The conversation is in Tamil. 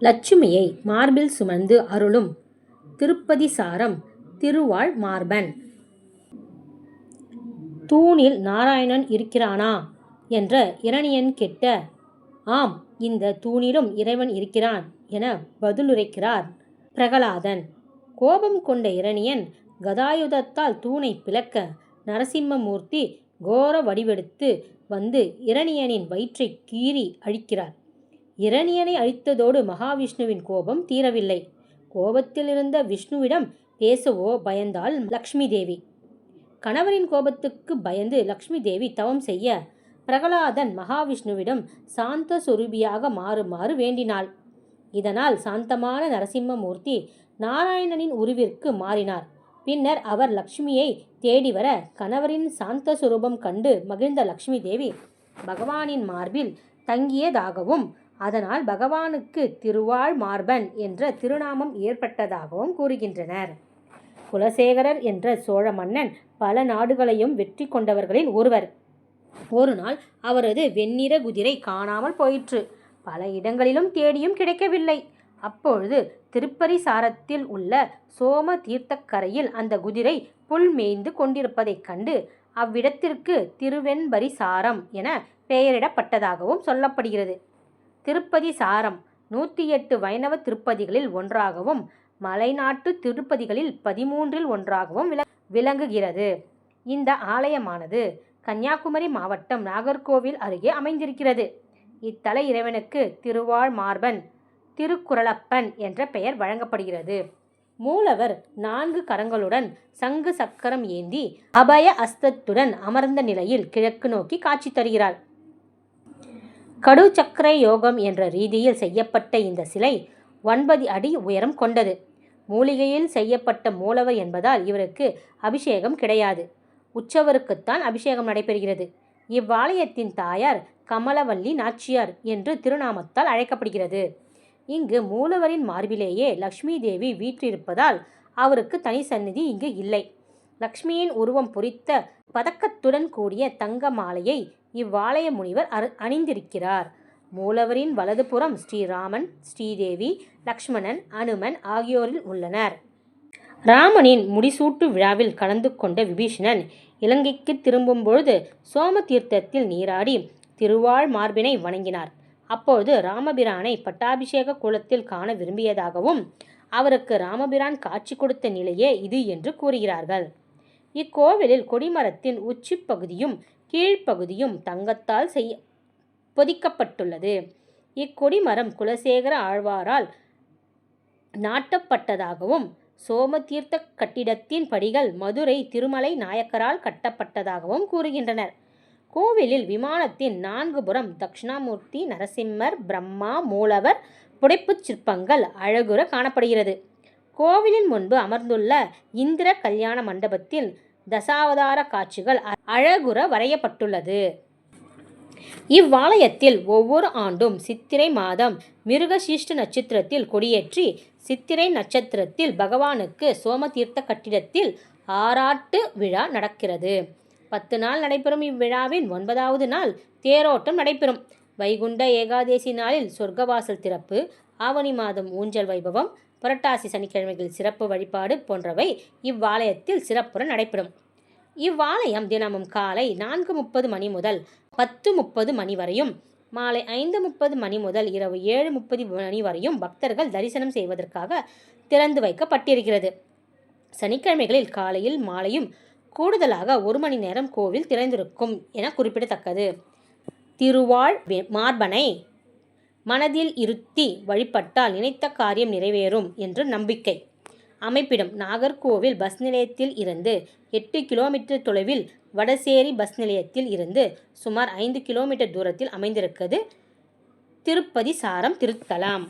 லட்சுமியை மார்பில் சுமந்து அருளும் திருப்பதி சாரம் திருவாழ் மார்பன். தூணில் நாராயணன் இருக்கிறானா? என்ற இரணியன் கெட்ட ஆம் இந்த தூணிலும் இறைவன் இருக்கிறான் என பதிலுரைக்கிறார் பிரகலாதன். கோபம் கொண்ட இரணியன் கதாயுதத்தால் தூணைப் பிளக்க நரசிம்மமூர்த்தி கோர வடிவெடுத்து வந்து இரணியனின் வயிற்றைக் கீறி அழிக்கிறார். இரணியனை அழித்ததோடு மகாவிஷ்ணுவின் கோபம் தீரவில்லை. கோபத்திலிருந்த விஷ்ணுவிடம் பேசவோ பயந்தாள் லக்ஷ்மி தேவி. கணவரின் கோபத்துக்கு பயந்து லக்ஷ்மி தேவி தவம் செய்ய பிரகலாதன் மகாவிஷ்ணுவிடம் சாந்த சுரூபியாக மாறுமாறு வேண்டினாள். இதனால் சாந்தமான நரசிம்மமூர்த்தி நாராயணனின் உருவிற்கு மாறினார். பின்னர் அவர் லக்ஷ்மியைத் தேடிவர கணவரின் சாந்த சுரூபம் கண்டு மகிழ்ந்த லக்ஷ்மி தேவி பகவானின் மார்பில் தங்கியதாகவும் அதனால் பகவானுக்கு திருவாழ் மார்பன் என்ற திருநாமம் ஏற்பட்டதாகவும் கூறுகின்றனர். குலசேகரர் என்ற சோழ மன்னன் பல நாடுகளையும் வெற்றி கொண்டவர்களின் ஒருவர். ஒருநாள் அவரது வெண்ணிற குதிரை காணாமல் போயிற்று. பல இடங்களிலும் தேடியும் கிடைக்கவில்லை. அப்பொழுது திருப்பரிசாரத்தில் உள்ள சோம தீர்த்தக்கரையில் அந்த குதிரை புல் மேய்ந்து கொண்டிருப்பதைக் கண்டு அவ்விடத்திற்கு திருவெண்பரிசாரம் என பெயரிடப்பட்டதாகவும் சொல்லப்படுகிறது. திருப்பதி சாரம் நூற்றியெட்டு வைணவத் திருப்பதிகளில் ஒன்றாகவும் மலைநாட்டுத் திருப்பதிகளில் பதிமூன்றில் ஒன்றாகவும் விளங்குகிறது. இந்த ஆலயமானது கன்னியாகுமரி மாவட்டம் நாகர்கோவில் அருகே அமைந்திருக்கிறது. இத்தலை இறைவனுக்கு திருவாழ் மார்பன் திருக்குறளப்பன் என்ற பெயர் வழங்கப்படுகிறது. மூலவர் நான்கு கரங்களுடன் சங்கு சக்கரம் ஏந்தி அபய அஸ்தத்துடன் அமர்ந்த நிலையில் கிழக்கு நோக்கி காட்சி தருகிறார். கடுசக்கர யோகம் என்ற ரீதியில் செய்யப்பட்ட இந்த சிலை ஒன்பது அடி உயரம் கொண்டது. மூலிகையில் செய்யப்பட்ட மூலவர் என்பதால் இவருக்கு அபிஷேகம் கிடையாது. உற்சவருக்குத்தான் அபிஷேகம் நடைபெறுகிறது. இவ்வாலயத்தின் தாயார் கமலவல்லி நாச்சியார் என்று திருநாமத்தால் அழைக்கப்படுகிறது. இங்கு மூலவரின் மார்பிலேயே லக்ஷ்மி தேவி வீற்றிருப்பதால் அவருக்கு தனி சந்நிதி இங்கு இல்லை. லக்ஷ்மியின் உருவம் பொறித்த பதக்கத்துடன் கூடிய தங்க மாலையை இவ்வாலய முனிவர் அணிந்திருக்கிறார். மூலவரின் வலதுபுறம் ஸ்ரீராமன் ஸ்ரீதேவி லக்ஷ்மணன் அனுமன் ஆகியோரில் உள்ளனர். ராமனின் முடிசூட்டு விழாவில் கலந்து கொண்ட விபீஷணன் இலங்கைக்குத் திரும்பும் பொழுது சோம தீர்த்தத்தில் நீராடி திருவாழ் மார்பினை வணங்கினார். அப்பொழுது ராமபிரானை பட்டாபிஷேக குலத்தில் காண விரும்பியதாகவும் அவருக்கு ராமபிரான் காட்சி கொடுத்த நிலையே இது என்று கூறுகிறார்கள். இக்கோவிலில் கொடிமரத்தின் உச்சிப் பகுதியும் கீழ்ப்பகுதியும் தங்கத்தால் செய்ய பொதிக்கப்பட்டுள்ளது. இக்கொடிமரம் குலசேகர ஆழ்வாரால் நாட்டப்பட்டதாகவும் சோமதீர்த்த கட்டிடத்தின் படிகள் மதுரை திருமலை நாயக்கரால் கட்டப்பட்டதாகவும் கூறுகின்றனர். கோவிலில் விமானத்தின் நான்கு புறம் தட்சிணாமூர்த்தி நரசிம்மர் பிரம்மா மூலவர் புடைப்புச் சிற்பங்கள் அழகுற காணப்படுகிறது. கோவிலின் முன்பு அமர்ந்துள்ள இந்திர கல்யாண மண்டபத்தில் தசாவதார காட்சிகள் அழகுற வரையப்பட்டுள்ளது. இவ்வாலயத்தில் ஒவ்வொரு ஆண்டும் சித்திரை மாதம் மிருகசீஷ்ட நட்சத்திரத்தில் கொடியேற்றி சித்திரை நட்சத்திரத்தில் பகவானுக்கு சோமதீர்த்த கட்டிடத்தில் ஆராட்டு விழா நடக்கிறது. பத்து நாள் நடைபெறும் இவ்விழாவின் ஒன்பதாவது நாள் தேரோட்டம் நடைபெறும். வைகுண்ட ஏகாதசி நாளில் சொர்க்கவாசல் திறப்பு ஆவணி மாதம் ஊஞ்சல் வைபவம் புரட்டாசி சனிக்கிழமைகள் சிறப்பு வழிபாடு போன்றவை இவ்வாலயத்தில் சிறப்புற நடைபெறும். இவ்வாலயம் தினமும் காலை நான்கு முப்பது மணி முதல் பத்து முப்பது மணி வரையும் மாலை ஐந்து முப்பது மணி முதல் இரவு ஏழு முப்பது மணி வரையும் பக்தர்கள் தரிசனம் செய்வதற்காக திறந்து வைக்கப்பட்டிருக்கிறது. சனிக்கிழமைகளில் காலையில் மாலையும் கூடுதலாக ஒரு மணி நேரம் கோவில் திறந்திருக்கும் என குறிப்பிடத்தக்கது. திருவாழ் மார்பனை மனதில் இருத்தி வழிபட்டால் நினைத்த காரியம் நிறைவேறும் என்று நம்பிக்கை. அமைப்பிடம் நாகர்கோவில் பஸ் நிலையத்தில் இருந்து எட்டு கிலோமீட்டர் தொலைவில் வடசேரி பஸ் நிலையத்தில் இருந்து சுமார் ஐந்து கிலோமீட்டர் தூரத்தில் அமைந்திருக்கிறது திருப்பதி சாரம் திருத்தலம்.